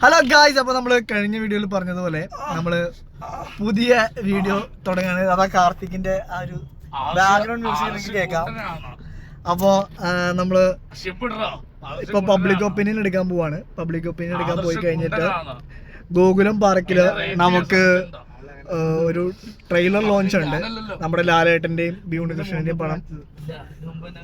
Hello guys അപ്പൊ നമ്മൾ കഴിഞ്ഞ വീഡിയോയിൽ പറഞ്ഞതുപോലെ നമ്മൾ പുതിയ വീഡിയോ തുടങ്ങാണ്. അതാ കാർത്തിക്കിന്റെ ആ ഒരു ബാക്ക്ഗ്രൗണ്ട് മ്യൂസിക് കേൾക്കാം. അപ്പോ ആ, നമ്മൾ ഇപ്പൊ പബ്ലിക് ഒപ്പീനിയൻ എടുക്കാൻ പോവാണ്. പബ്ലിക് ഒപ്പീനിയൻ എടുക്കാൻ പോയി കഴിഞ്ഞിട്ട് ഗോകുലം പാർക്കിൽ നമുക്ക് ഒരു ട്രെയിലർ ലോഞ്ച് ഉണ്ട്. നമ്മുടെ ലാലേട്ടന്റെയും ബി ഉണ്ണികൃഷ്ണന്റെയും പടം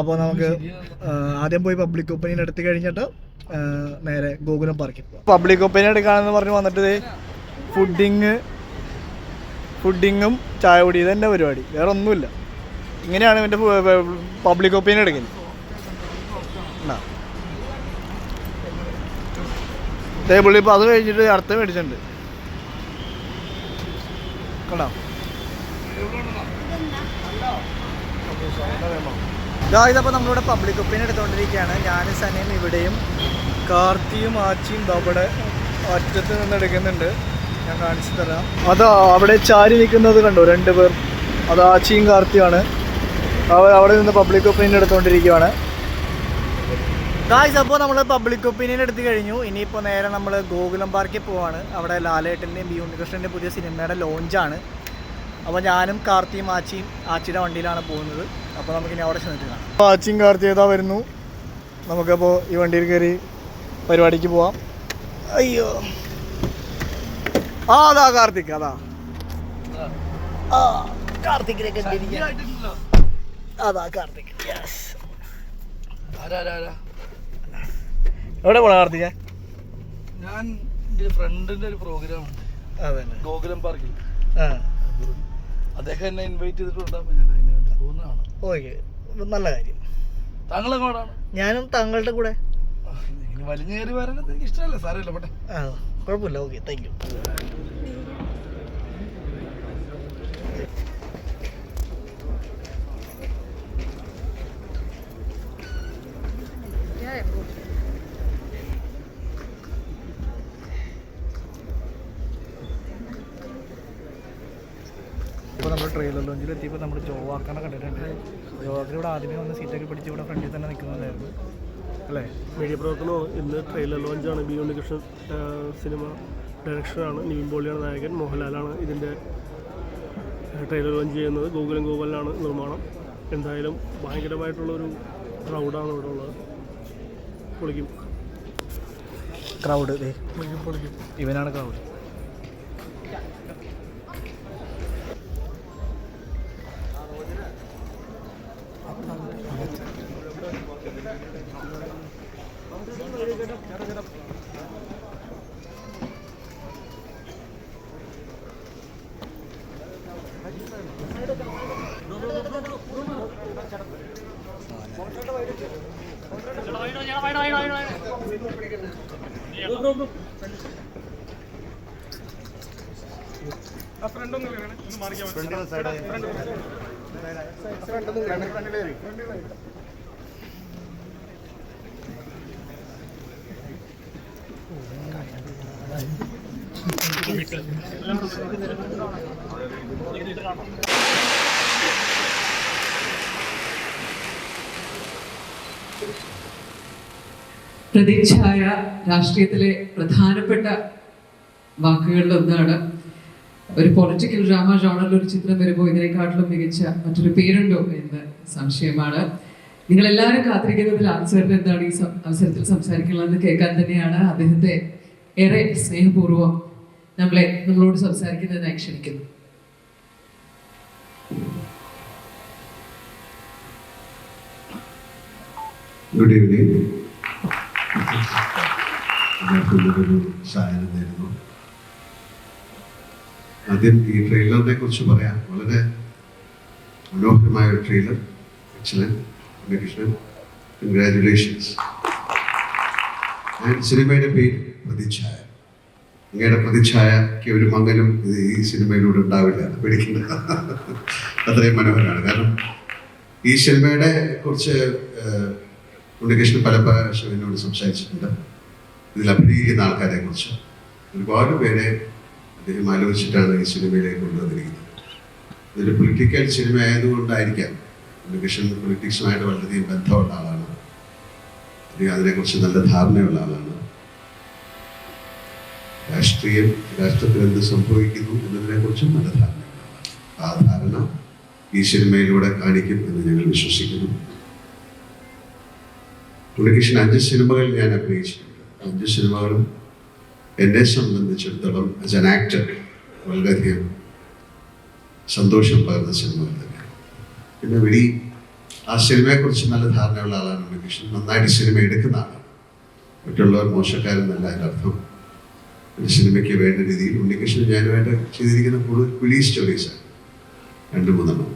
അപ്പോൾ നമുക്ക് ആദ്യം പോയി പബ്ലിക് ഒപ്പീനിയൻ എടുത്തു കഴിഞ്ഞിട്ട് നേരെ ഗോകുലം പാർക്കിൽ പബ്ലിക് ഒപ്പീനിയൻ എടുക്കാണെന്ന് പറഞ്ഞ് വന്നിട്ട് ഫുഡിങ് ഫുഡിങ്ങും ചായ കുടി ഇതെന്നെ പരിപാടി. വേറെ ഒന്നുമില്ല. ഇങ്ങനെയാണ് ഇവന്റെ പബ്ലിക് ഒപ്പീനിയൻ എടുക്കുന്നത്. പുള്ളി ഇപ്പോൾ അത് കഴിഞ്ഞിട്ട് അടുത്ത മേടിച്ചിട്ടുണ്ട്. കണ്ടോ? ഇതപ്പോൾ നമ്മളിവിടെ പബ്ലിക് ഒപ്പീനിയൻ എടുത്തുകൊണ്ടിരിക്കുകയാണ് ഞാനും സനയും ഇവിടെയും കാർത്തിയും ആച്ചിയും അവിടെ അറ്റത്ത് നിന്ന് എടുക്കുന്നുണ്ട്. ഞാൻ കാണിച്ചു തരാം. അതാ അവിടെ ചാരി നിൽക്കുന്നത് കണ്ടോ? രണ്ട് പേർ. അത് ആച്ചിയും കാർത്തിയുമാണ്. അവർ അവിടെ നിന്ന് പബ്ലിക് ഒപ്പീനിയൻ എടുത്തുകൊണ്ടിരിക്കുകയാണ് ഗായ്സ് അപ്പോൾ നമ്മൾ പബ്ലിക് ഒപ്പീനിയൻ എടുത്തു കഴിഞ്ഞു. ഇനിയിപ്പോൾ നേരെ നമ്മൾ ഗോകുലം പാർക്കിൽ പോവാണ്. അവിടെ ലാലേട്ടന്റെയും ബി ഉണ്ണികൃഷ്ണന്റെ പുതിയ സിനിമയുടെ ലോഞ്ചാണ് അപ്പോൾ ഞാനും കാർത്തിയും ആച്ചിയും ആച്ചിയുടെ വണ്ടിയിലാണ് പോകുന്നത്. അപ്പോൾ നമുക്കിനി അവിടെ ചെന്നിട്ട് കാണാം. അപ്പോൾ വരുന്നു. നമുക്കപ്പോൾ ഈ വണ്ടിയിൽ കയറി പരിപാടിക്ക് പോവാം. അയ്യോ. ആ അതാ കാർത്തിക് അതാ. കാർത്തിക്കിനെ കാർത്തിക് എവിടെ പോണ കാർത്തിക? ഞാൻ എന്റെ ഫ്രണ്ടിന്റെ ഒരു പ്രോഗ്രാം ഗോകുലം പാർക്കിൽ ആ. അദ്ദേഹം എന്നെ ഇൻവൈറ്റ് ചെയ്തിട്ടുണ്ടാകുമ്പോൾ ഞാൻ അതിന് വേണ്ടി പോകുന്നതാണ്. ഓക്കെ. നല്ല കാര്യം. താങ്കൾ എങ്ങോട്ടാണ് ഞാനും താങ്കളുടെ കൂടെ. ഇങ്ങനെ വലിഞ്ഞേറി വരാനത് എനിക്ക് ഇഷ്ടമല്ല. സാരമില്ല പോട്ടെ. ആ കുഴപ്പമില്ല. ഓക്കെ താങ്ക് യു ട്രെയിലർ നമ്മൾ ജോവാക്കനെ കണ്ടിട്ടുണ്ട്. ജോവാക്കിന് ഇവിടെ ആദ്യമേ വന്ന് സീറ്റൊക്കെ പിടിച്ച് ഇവിടെ ഫ്രണ്ടിൽ തന്നെ നിൽക്കുന്നതായിരുന്നു അല്ലേ? മീഡിയ പ്രവർത്തനോ ഇന്ന് ട്രെയിലർ ലോഞ്ചാണ് ബി ഉണ്ണികൃഷ്ണൻ സിനിമ ഡയറക്ഷനാണ് നിവിൻ പോളിയാണ് നായകൻ. മോഹൻലാലാണ് ഇതിന്റെ ട്രെയിലർ ലോഞ്ച് ചെയ്യുന്നത്. ഗോകുലം ഗോകുലിനാണ് നിർമ്മാണം. എന്തായാലും ഭയങ്കരമായിട്ടുള്ളൊരു ക്രൗഡാണ് ഇവിടെ ഉള്ളത്. പൊളിക്കും. ക്രൗഡ് പൊളിക്കും ഇവനാണ് ക്രൗഡ് ഫ്രണ്ടിലെ സൈഡായി ഫ്രണ്ടിലെ ഫ്രണ്ടിലെ ഫ്രണ്ടിലെ പ്രതിച്ഛായ രാഷ്ട്രീയത്തിലെ പ്രധാനപ്പെട്ട വാക്കുകളിലൊന്നാണ് ഒരു പൊളിറ്റിക്കൽ ഡ്രാമ ജോണറിൽ ഒരു ചിത്രം വരുമ്പോൾ ഇതിനെക്കാട്ടിലും മികച്ച മറ്റൊരു പേരുണ്ടോ എന്ന് സംശയമാണ്. നിങ്ങൾ എല്ലാവരും കാത്തിരിക്കുന്നതിൽ ആൻസറിന് എന്താണ് ഈ അവസരത്തിൽ സംസാരിക്കണമെന്ന് കേൾക്കാൻ തന്നെയാണ് അദ്ദേഹത്തെ ഏറെ സ്നേഹപൂർവം നമ്മളെ നമ്മളോട് സംസാരിക്കുന്നതിനായി ക്ഷണിക്കുന്നു. ഗുഡ് ഈവനിങ് ആദ്യം ഈ ട്രെയിലറിനെ കുറിച്ച് പറയാം. വളരെ മനോഹരമായ ഒരു trailer excellent Unnikrishnan congratulations and സിനിമയുടെ പേര് പ്രതിച്ഛായ അങ്ങയുടെ പ്രതിച്ഛായക്ക് ഒരു മങ്ങലും ഇത് ഈ സിനിമയിലൂടെ ഉണ്ടാവില്ല പേടിക്കണ്ട. അത്രയും മനോഹരമാണ്. കാരണം ഈ സിനിമയുടെ കുറച്ച് ഉണ്ണികൃഷ്ണൻ പല പ്രാവശ്യം എന്നോട് സംസാരിച്ചിട്ടുണ്ട്. ഇതിൽ അഭിനയിക്കുന്ന ആൾക്കാരെ കുറിച്ച്. ഒരുപാട് പേരെ അദ്ദേഹം ആലോചിച്ചിട്ടാണ് ഈ സിനിമയിലേക്ക് കൊണ്ടുവന്നിരിക്കുന്നത്. ഇതൊരു പൊളിറ്റിക്കൽ സിനിമ ആയതുകൊണ്ടായിരിക്കാം ഉണ്ണികൃഷ്ണൻ പൊളിറ്റിക്സുമായിട്ട് വളരെയധികം ബന്ധമുള്ള ആളാണ്. അദ്ദേഹം അതിനെക്കുറിച്ച് നല്ല ധാരണയുള്ള ആളാണ്. രാഷ്ട്രീയം രാഷ്ട്രത്തിൽ എന്ത് സംഭവിക്കുന്നു എന്നതിനെക്കുറിച്ചും നല്ല ധാരണ ആ ധാരണ ഈ സിനിമയിലൂടെ കാണിക്കും എന്ന് ഞങ്ങൾ വിശ്വസിക്കുന്നു. പുള്ളികൃഷ്ണൻ അഞ്ച് സിനിമകൾ ഞാൻ അഭിനയിച്ചിട്ടുണ്ട്. അഞ്ച് സിനിമകളും എന്നെ സംബന്ധിച്ചിടത്തോളം ആസ് ആൻ ആക്ടർ വളരെയധികം സന്തോഷം പകർന്ന സിനിമകൾ തന്നെയാണ്. പിന്നെ വെടി ആ സിനിമയെക്കുറിച്ച് നല്ല ധാരണയുള്ള ആളാണ് ഉണ്ണികൃഷ്ണൻ നന്നായിട്ട് സിനിമ എടുക്കുന്ന ആളാണ്. മറ്റുള്ളവർ മോശക്കാരെന്നല്ല അതിന്റെ അർത്ഥം സിനിമയ്ക്ക് വേണ്ട രീതിയിൽ ഉണ്ണികൃഷ്ണൻ ഞാനുമായിട്ട് ചെയ്തിരിക്കുന്ന കൂടുതൽ പോലീസ് സ്റ്റോറീസാണ് രണ്ട് മൂന്നെണ്ണം.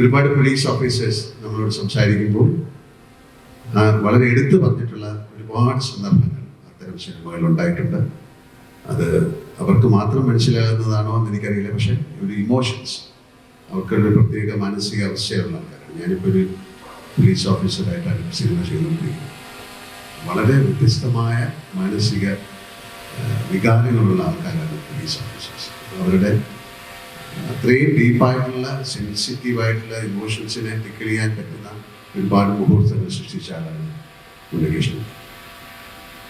ഒരുപാട് പോലീസ് ഓഫീസേഴ്സ് നമ്മളോട് സംസാരിക്കുമ്പോൾ വളരെ എടുത്തു പറഞ്ഞിട്ടുള്ള ഒരുപാട് സന്ദർഭങ്ങൾ അത്തരം സിനിമകൾ ഉണ്ടായിട്ടുണ്ട്. അത് അവർക്ക് മാത്രം മനസ്സിലാകുന്നതാണോ എന്ന് എനിക്കറിയില്ല. പക്ഷേ ഒരു ഇമോഷൻസ് അവർക്കൊരു പ്രത്യേക മാനസിക അവസ്ഥയുള്ള ആൾക്കാരാണ്. ഞാനിപ്പോൾ ഒരു പോലീസ് ഓഫീസറായിട്ടാണ് സിനിമ ചെയ്തുകൊണ്ടിരിക്കുന്നത്. വളരെ വ്യത്യസ്തമായ മാനസിക വികാരങ്ങളുള്ള ആൾക്കാരാണ് പോലീസ് ഓഫീസേഴ്സ് അവരുടെ അത്രയും ഡീപ്പായിട്ടുള്ള സെൻസിറ്റീവായിട്ടുള്ള ഇമോഷൻസിനെ ടിക്കിൾ ചെയ്യാൻ പറ്റുന്ന ഒരുപാട് മുഹൂർത്തങ്ങൾ സൃഷ്ടിച്ച ആളാണ് ഉണ്ണികൃഷ്ണൻ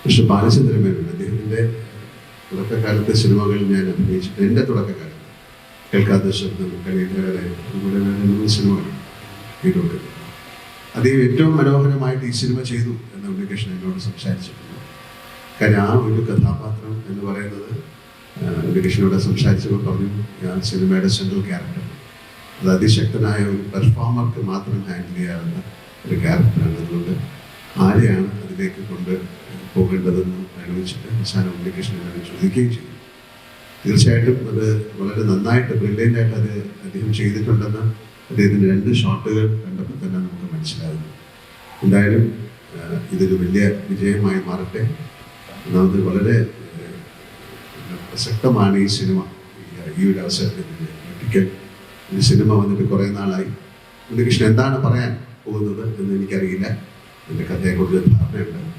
പക്ഷെ ബാലചന്ദ്രൻ മേനോൻ അദ്ദേഹത്തിന്റെ തുടക്കകാലത്തെ സിനിമകൾ ഞാൻ അഭിനയിച്ചിട്ട് എന്റെ തുടക്കകാലത്ത് കേൾക്കാത്ത ശബ്ദം കളിയുടെ അതുപോലെ തന്നെ മൂന്ന് സിനിമകൾ ചെയ്തുകൊണ്ട് അദ്ദേഹം ഏറ്റവും മനോഹരമായിട്ട് ഈ സിനിമ ചെയ്തു എന്ന് ഉണ്ണികൃഷ്ണൻ എന്നോട് സംസാരിച്ചിട്ടുണ്ട്. കാര്യം ആ ഒരു കഥാപാത്രം എന്ന് പറയുന്നത് ഉണ്ണികൃഷ്ണനോട് സംസാരിച്ചപ്പോൾ പറഞ്ഞു ഞാൻ സിനിമയുടെ സെൻട്രൽ ക്യാരക്ടർ അത് അതിശക്തനായ ഒരു പെർഫോമർക്ക് മാത്രം ഹാൻഡിൽ ചെയ്യാവുന്ന ഒരു ക്യാരക്ടറാണ് അതുകൊണ്ട് ആരെയാണ് അതിലേക്ക് കൊണ്ട് പോകേണ്ടതെന്ന് അനുവദിച്ചിട്ട് അവസാനം ഉണ്ണികൃഷ്ണൻ എന്നോട് ചോദിക്കുകയും ചെയ്തു. തീർച്ചയായിട്ടും അത് വളരെ നന്നായിട്ട് ബ്രില്യന്റ് ആയിട്ട് അത് അദ്ദേഹം ചെയ്തിട്ടുണ്ടെന്ന് അദ്ദേഹത്തിന്റെ രണ്ട് ഷോട്ടുകൾ കണ്ടപ്പോൾ തന്നെ നമുക്ക് മനസ്സിലാകുന്നു. എന്തായാലും ഇതൊരു വലിയ വിജയമായി മാറട്ടെ. ഒന്നാമത് വളരെ പ്രസക്തമാണ് ഈ സിനിമ. ഈ- ഒരു അവസരത്തിൽ ഒരിക്കൽ ഈ സിനിമ വന്നിട്ട് കുറേ നാളായി. ഉണ്ണികൃഷ്ണൻ എന്താണ് പറയാൻ പോകുന്നത് എന്ന് എനിക്കറിയില്ല. എന്റെ കഥയെക്കുറിച്ച് ധാരണയുണ്ട്.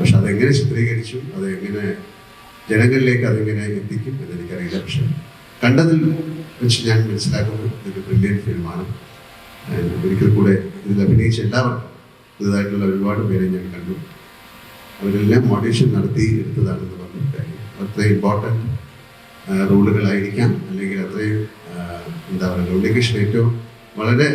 പക്ഷെ അതെങ്ങനെ ചിത്രീകരിച്ചു അതെങ്ങനെ ജനങ്ങളിലേക്ക് അതെങ്ങനെ എത്തിക്കും എന്ന് എനിക്കറിയില്ല. പക്ഷെ കണ്ടതിൽ വെച്ച് ഞാൻ മനസ്സിലാക്കുന്നത് ഇതൊരു ബ്രില്യൻ ഫിലിമാണ് ഒരിക്കൽ കൂടെ ഇതിൽ അഭിനയിച്ച എല്ലാവർക്കും പുതുതായിട്ടുള്ള ഒരുപാട് പേരെ ഞാൻ കണ്ടു. അവരെല്ലാം ഓഡിഷൻ നടത്തി എടുത്തതാണെന്ന് പറഞ്ഞിട്ട് അത്ര ഇമ്പോർട്ടന്റ് റോളുകളായിരിക്കാം. അല്ലെങ്കിൽ അത്രയും എന്താ പറയുക ഉണ്ണികൃഷ്ണൻ ഏറ്റവും വളരെ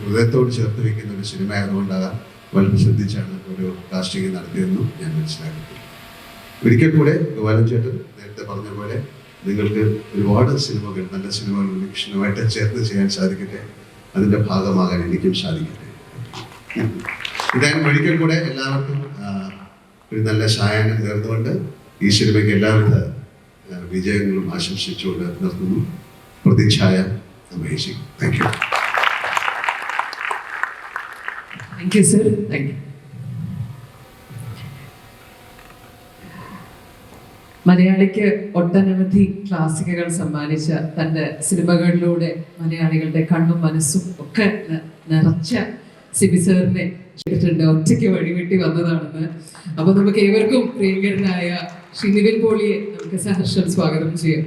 ഹൃദയത്തോട് ചേർത്ത് വയ്ക്കുന്ന ഒരു സിനിമ ആയതുകൊണ്ടാകാം വളരെ ശ്രദ്ധിച്ചാണ് ഒരു കാസ്റ്റിംഗ് നടത്തിയതെന്നും ഞാൻ മനസ്സിലാക്കുന്നു. ഒരിക്കൽ കൂടെ ഗോപാലൻ ചേട്ടൻ നേരത്തെ പറഞ്ഞ പോലെ നിങ്ങൾക്ക് ഒരുപാട് സിനിമകൾ നല്ല സിനിമകൾ ഉണ്ണികൃഷ്ണനുമായിട്ട് ചേർത്ത് ചെയ്യാൻ സാധിക്കട്ടെ. അതിന്റെ ഭാഗമാകാൻ എനിക്കും സാധിക്കട്ടെ. എന്തായാലും മെഡിക്കൽ കൂടെ എല്ലാവർക്കും ഒരു നല്ല സായാഹ്നം നേർന്നുകൊണ്ട് സിനിമയ്ക്ക് എല്ലാവിധ വിജയങ്ങളും ആശംസിച്ചുകൊണ്ട് നിർത്തുന്നു. പ്രതിച്ഛായ അമേസിംഗ് താങ്ക് യു സർ മലയാളിക്ക് ഒട്ടനവധി ക്ലാസിക്കുകൾ സമ്മാനിച്ച തന്റെ സിനിമകളിലൂടെ മലയാളികളുടെ കണ്ണും മനസ്സും ഒക്കെ നിറച്ച സിബി സാറിനെ കേട്ടിട്ടുണ്ട്. ഒറ്റയ്ക്ക് വഴിവെട്ടി വന്നതാണെന്ന്. അപ്പൊ നമുക്ക് ഏവർക്കും പ്രിയങ്കരനായ ശ്രീ നിവിൻ പോളിയെ നമുക്ക് സഹർഷം സ്വാഗതം ചെയ്യാം.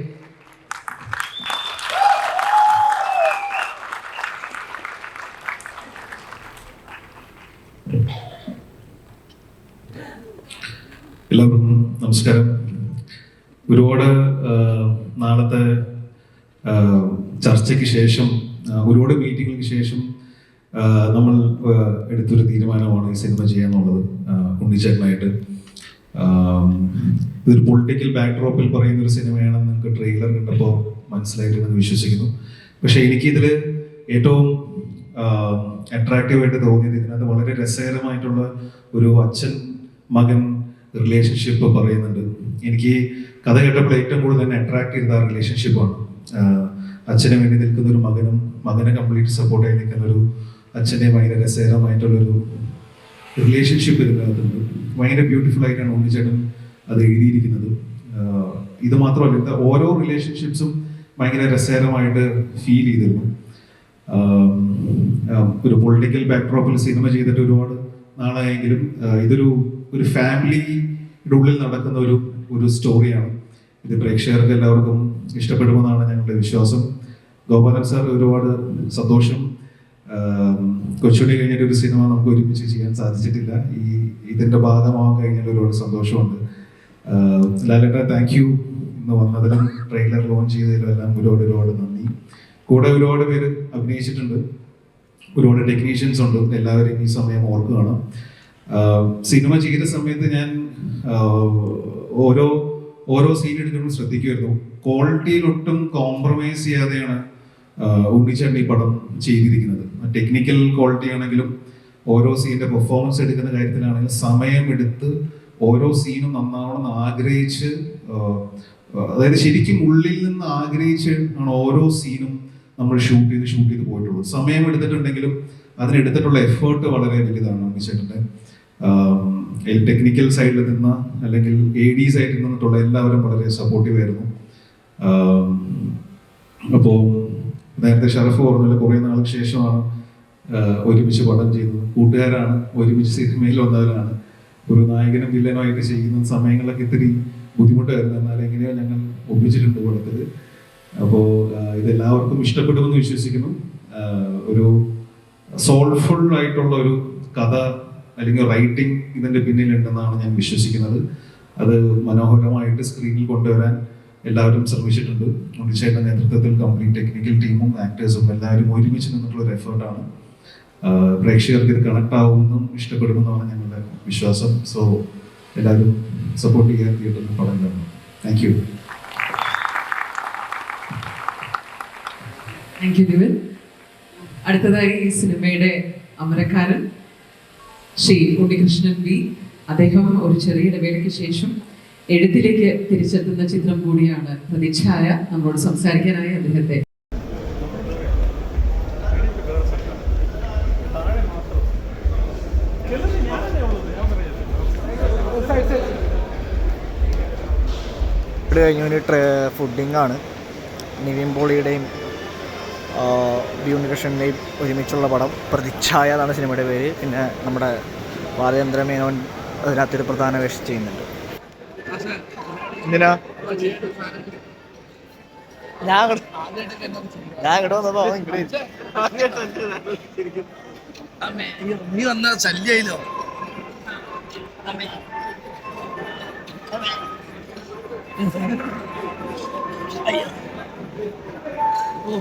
എല്ലാവർക്കും നമസ്കാരം. ഒരുപാട് നാളത്തെ ചർച്ചയ്ക്ക് ശേഷം ഒരുപാട് മീറ്റിങ്ങുകൾക്ക് ശേഷം നമ്മൾ എടുത്തൊരു തീരുമാനമാണ് ഈ സിനിമ ചെയ്യാന്നുള്ളത് ഉണ്ണിച്ചേട്ടനായിട്ട്. ഇതൊരു പൊളിറ്റിക്കൽ ബാക്ക്ഡ്രോപ്പിൽ പറയുന്ന ഒരു സിനിമയാണെന്ന് നിങ്ങൾക്ക് ട്രെയിലർ കണ്ടപ്പോൾ മനസ്സിലായിട്ടുണ്ടെന്ന് വിശ്വസിക്കുന്നു. പക്ഷേ എനിക്കിതിൽ ഏറ്റവും അട്രാക്റ്റീവായിട്ട് തോന്നിയത് ഇതിനകത്ത് വളരെ രസകരമായിട്ടുള്ള ഒരു അച്ഛൻ മകൻ റിലേഷൻഷിപ്പ് പറയുന്നുണ്ട്. എനിക്ക് കഥ കേട്ടപ്പോൾ ഏറ്റവും കൂടുതൽ തന്നെ അട്രാക്ട് ചെയ്ത ആ റിലേഷൻഷിപ്പാണ് അച്ഛന് വേണ്ടി നിൽക്കുന്ന ഒരു മകനും മകനെ കംപ്ലീറ്റ് സപ്പോർട്ട് സപ്പോർട്ടായി നിൽക്കുന്ന ഒരു അച്ഛന്റെ ഭയങ്കര രസകരമായിട്ടുള്ളൊരു റിലേഷൻഷിപ്പ് ഇതിനകത്തുണ്ട്. ഭയങ്കര ബ്യൂട്ടിഫുൾ ആയിട്ടാണ് ഉണ്ണിച്ചേട്ടൻ അത് എഴുതിയിരിക്കുന്നത്. ഇത് മാത്രമല്ല ഓരോ റിലേഷൻഷിപ്സും ഭയങ്കര രസകരമായിട്ട് ഫീൽ ചെയ്തിരുന്നു. ഒരു പൊളിറ്റിക്കൽ ബാക്ക്ഡ്രോപ്പിൽ സിനിമ ചെയ്തിട്ട് ഒരുപാട് നാളായെങ്കിലും ഇതൊരു ഒരു ഫാമിലിയുടെ ഉള്ളിൽ നടക്കുന്ന ഒരു ഒരു സ്റ്റോറിയാണ് ഇത് പ്രേക്ഷകർക്ക് എല്ലാവർക്കും ഇഷ്ടപ്പെടുമെന്നാണ് ഞങ്ങളുടെ വിശ്വാസം. ഗോപാലൻ സാർ ഒരുപാട് സന്തോഷം കൊച്ചുണ്ണി കഴിഞ്ഞിട്ട് ഒരു സിനിമ നമുക്ക് ഒരുമിച്ച് ചെയ്യാൻ സാധിച്ചിട്ടില്ല. ഈ ഇതിന്റെ ഭാഗമാകാൻ കഴിഞ്ഞാൽ ഒരുപാട് സന്തോഷമുണ്ട്. ലാലേട്ട താങ്ക് യു ഇന്ന് വന്നതിലും ട്രെയിലർ ലോഞ്ച് ചെയ്തതിലും എല്ലാം ഒരുപാട് ഒരുപാട് നന്ദി. കൂടെ ഒരുപാട് പേര് അഭിനയിച്ചിട്ടുണ്ട്. ഒരുപാട് ടെക്നീഷ്യൻസ് ഉണ്ട്. എല്ലാവരും ഈ സമയം ഓർക്കുകയാണ് സിനിമ ചെയ്ത സമയത്ത് ഞാൻ ഓരോ ഓരോ സീൻ എടുക്കുമ്പോൾ ശ്രദ്ധിക്കുമായിരുന്നു. ക്വാളിറ്റിയിൽ ഒട്ടും കോംപ്രമൈസ് ചെയ്യാതെയാണ് ഉണ്ണിച്ചേട്ടൻ ഈ പടം ചെയ്തിരിക്കുന്നത്. ടെക്നിക്കൽ ക്വാളിറ്റി ആണെങ്കിലും ഓരോ സീനിന്റെ പെർഫോമൻസ് എടുക്കുന്ന കാര്യത്തിലാണെങ്കിലും സമയമെടുത്ത് ഓരോ സീനും നന്നാവണം എന്ന് ആഗ്രഹിച്ച് അതായത് ശരിക്കും ഉള്ളിൽ നിന്ന് ആഗ്രഹിച്ച് ആണ് ഓരോ സീനും നമ്മൾ ഷൂട്ട് ചെയ്ത് ഷൂട്ട് ചെയ്ത് പോയിട്ടുള്ളൂ സമയം എടുത്തിട്ടുണ്ടെങ്കിലും അതിനെടുത്തിട്ടുള്ള എഫേർട്ട് വളരെ വലുതാണ് ഉണ്ണിച്ചേട്ടന്റെ. ടെക്നിക്കൽ സൈഡിൽ നിന്ന് അല്ലെങ്കിൽ എ ഡി സൈഡിൽ നിന്നിട്ടുള്ള എല്ലാവരും വളരെ സപ്പോർട്ടീവ് ആയിരുന്നു. അപ്പോൾ നേരത്തെ ഷറഫ് പറഞ്ഞല്ലോ കുറേ നാൾക്ക് ശേഷമാണ് ഒരുമിച്ച് പടം ചെയ്തത് കൂട്ടുകാരാണ് ഒരുമിച്ച് സിനിമയിൽ വന്നവരാണ്. ഒരു നായകനും വില്ലനുമായിട്ട് ചെയ്യുന്ന സമയങ്ങളൊക്കെ ഇത്തിരി ബുദ്ധിമുട്ടായിരുന്നു. എന്നാൽ എങ്ങനെയോ ഞങ്ങൾ ഒപ്പിച്ചിട്ടുണ്ട് പടത്തിൽ അപ്പോൾ ഇതെല്ലാവർക്കും ഇഷ്ടപ്പെടുമെന്ന് വിശ്വസിക്കുന്നു. ഒരു സോൾഫുൾ ആയിട്ടുള്ള ഒരു കഥ അല്ലെങ്കിൽ റൈറ്റിംഗ് ഇതിന്റെ പിന്നിലുണ്ടെന്നാണ് ഞാൻ വിശ്വസിക്കുന്നത്. അത് മനോഹരമായിട്ട് സ്ക്രീനിൽ കൊണ്ടുവരാൻ എല്ലാവരും ശ്രമിച്ചിട്ടുണ്ട്. ഉണ്ണിച്ചേട്ടന്റെ നേതൃത്വത്തിൽ കമ്പനി ടെക്നിക്കൽ ടീമും ആക്ടേഴ്സും എല്ലാവരും ഒരുമിച്ച് നിന്നിട്ടുള്ള ഒരു എഫേർട്ടാണ് പ്രേക്ഷകർക്ക് ഇത് കണക്ട് ആവുമെന്നും ഇഷ്ടപ്പെടുമെന്നാണ് ഞങ്ങളുടെ വിശ്വാസം. സോ എല്ലാവരും സപ്പോർട്ട് ചെയ്യാൻ തിയേറ്ററിൽ പടം കാണണം താങ്ക് യു അടുത്തതായി ഈ സിനിമയുടെ അമരക്കാരൻ ശ്രീ ഉണ്ണികൃഷ്ണൻ വി. അദ്ദേഹം ഒരു ചെറിയ ഇടവേളയ്ക്ക് ശേഷം എഴുത്തിലേക്ക് തിരിച്ചെത്തുന്ന ചിത്രം കൂടിയാണ് പ്രതിച്ഛായ. നമ്മളോട് സംസാരിക്കാനായി അദ്ദേഹത്തെ. ഇവിടെ കഴിഞ്ഞ ഒരു ട്രെ ഫുഡിംഗ് ആണ്. നിവിൻ പോളിയുടെയും ആ, ബി ഉണ്ണികൃഷ്ണന്റെയും ഒരുമിച്ചുള്ള പടം. പ്രതിച്ഛായ എന്നാണ് സിനിമയുടെ പേര്. പിന്നെ നമ്മുടെ ബാലചന്ദ്ര മേനോൻ അതിനകത്തൊരു പ്രധാന വേഷം ചെയ്യുന്നുണ്ട്. എന്തിനാ ഞാൻ ഞാൻ ഇവിടെ വന്നപ്പോ. നീ വന്ന ശല്യായില്ലോ ഓ